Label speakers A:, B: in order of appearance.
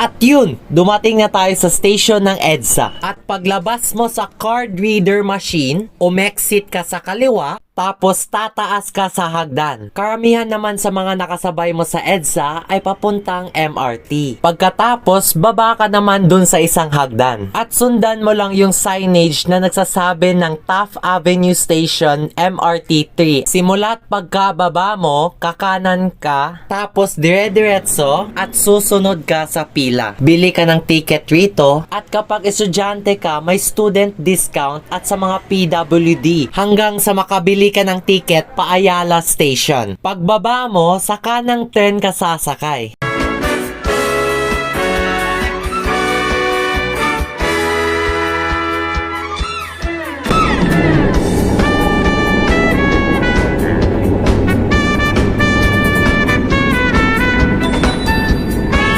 A: At yun, dumating na tayo sa station ng EDSA. At paglabas mo sa card reader machine, umexit ka sa kaliwa, tapos tataas ka sa hagdan. Karamihan naman sa mga nakasabay mo sa EDSA ay papuntang MRT. Pagkatapos, baba ka naman dun sa isang hagdan. At sundan mo lang yung signage na nagsasabi ng Taft Avenue Station MRT 3. Simula't pagkababa mo, kakanan ka, tapos dire-diretso at susunod ka sa pila. Bili ka ng ticket rito at kapag estudyante ka, may student discount at sa mga PWD hanggang sa makabili ka ng ticket pa Ayala Station. Pagbaba mo, sa kanang turn ka sasakay.